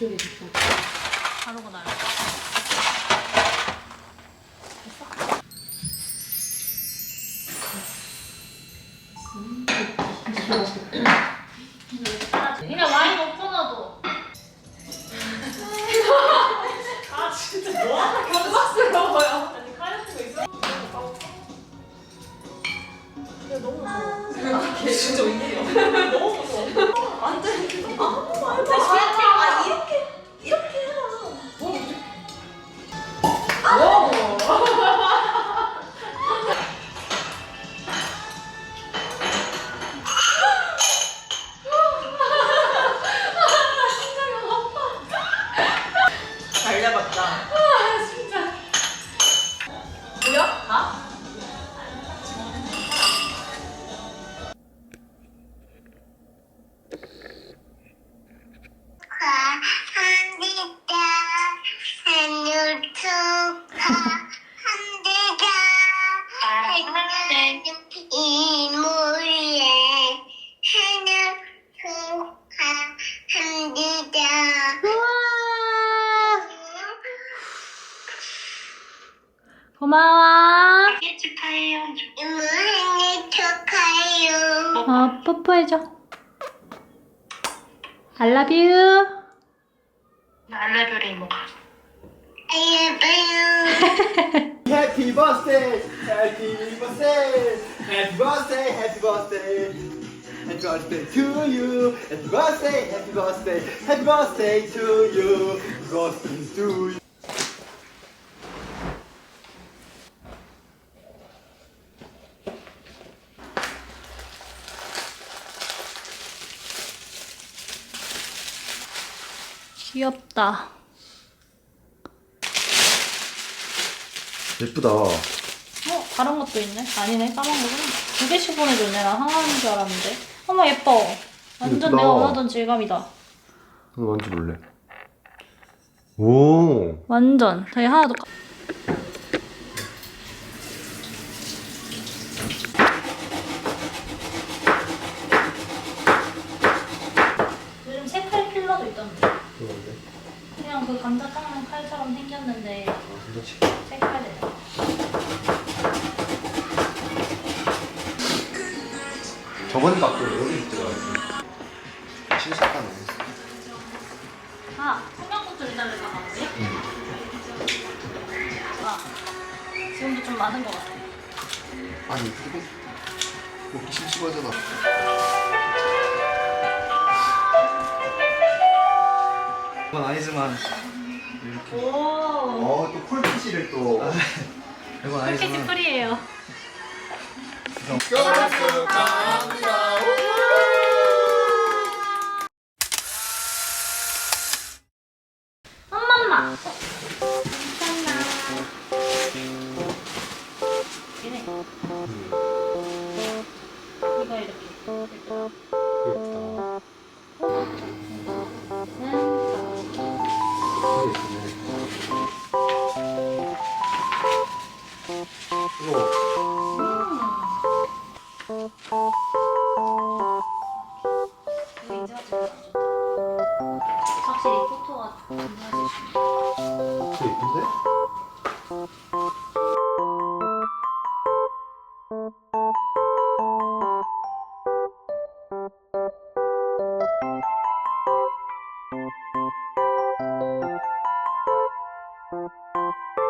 이쪽에 있어. 바로가 나요. 그냥 와인 없잖아도. 아 진짜 뭐하나 경박스러워요. 아니 카야스가 있어? 근데 너무 무서워. 진짜 웬일이야? 너무 고마워. 생일 축하해요. 이모 생일 축하해요. 어, 뽀뽀해줘. I love you. 알라뷰 레 이모가. I love you. Happy birthday, happy birthday, happy birthday, happy birthday. Happy birthday to you. Happy birthday, happy birthday, happy birthday to you. Happy birthday to you. 귀엽다. 예쁘다. 어, 다른 것도 있네? 아니네, 까만 거구나. 두 개씩 보내줬네. 나 하나인 줄 알았는데. 어머, 예뻐. 완전 예쁘다. 내가 원하던 질감이다. 한번 만져볼래? 오. 완전. 저희 하나 더. 까- 요즘 색깔 필러도 있던데. 그런데? 그냥 그 감자 깎는 칼처럼 생겼는데 아, 진짜 색깔이에요. 저번 밖에 여기 있더라고. 신기하네. 아, 청양고추 기다리다가 우리? 아, 지금도 좀 많은 것 같아. 아니, 이거 먹기 심심하잖아. 건 아니지만 오, 어, 또 콜피시를 또. 그건 콜캐치 아니지만 프리예요. 엄마마. 이네. 이거 이렇게. 이거. 인증하지 확실히 포토가 인증하지 예쁜데? you